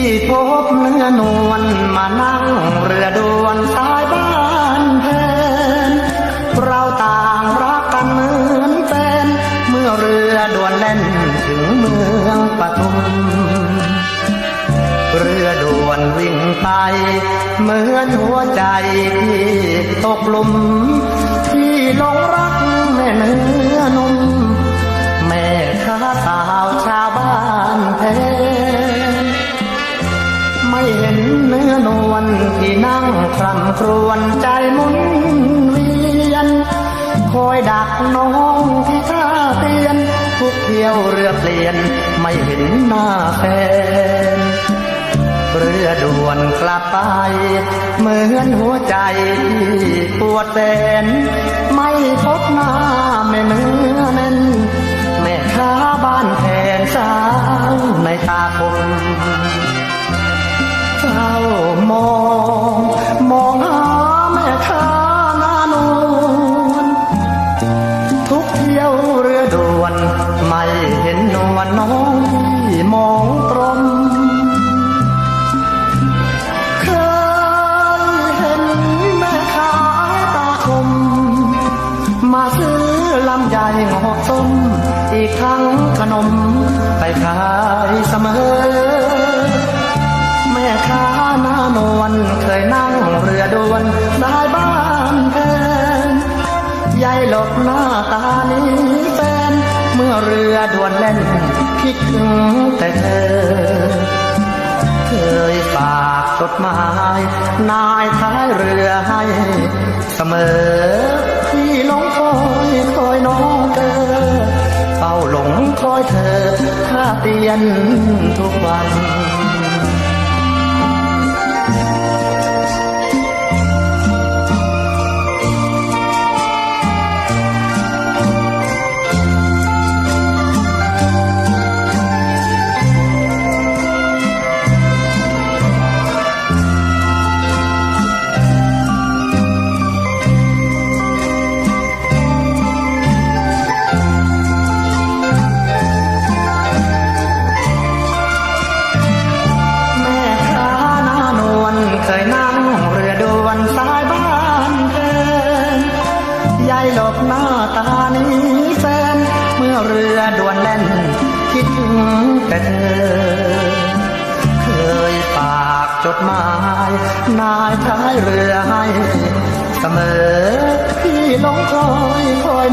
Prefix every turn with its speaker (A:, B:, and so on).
A: มื่อนวลมานั่งเรือด่วนสายบ้านเพนเราต่างรักกันเหมือนเป็นเมื่อเรือด่วนแล่นถึงเมืองปทุม เรือด่วนวิ่งไปเหมือนหัวใจที่ตกหลุมที่หลงรักแม่เนื้อนุ่มแม่ นั่งคร่ำครวญใจมุนเวียน คอยดักน้องที่ท่าเตียน ทุกเที่ยวเรือเปลี่ยนไม่เห็นหน้าแฟนเรือด่วนกลับไป เหมือนหัวใจที่ปวดแสนไม่พบหน้าแม่เนื้อแน่นแม่ค้าบ้านแทนสาวในตาคมเฝ้ามอง ส้ม อีกทั้งขนม ไปขายเสมอ แม่ค้าหน้านวลเคยนั่งเรือด่วนสายบ้านแทนยายหลบหน้าตานี้แฟน เมื่อเรือด่วนแล่นคิดถึงแต่เธอ เคยฝากจดหมายนายท้ายเรือให้เสมอที่หลงคอย เงเรือด่วนสายบ้านแทนยายหลบหน้าตานี้แฟนเมื่อเรือด่วนแล่น คิดถึงแต่เธอ เคยฝากจดหมาย นายท้ายเรือให้ เสมอที่ลงคอยคอย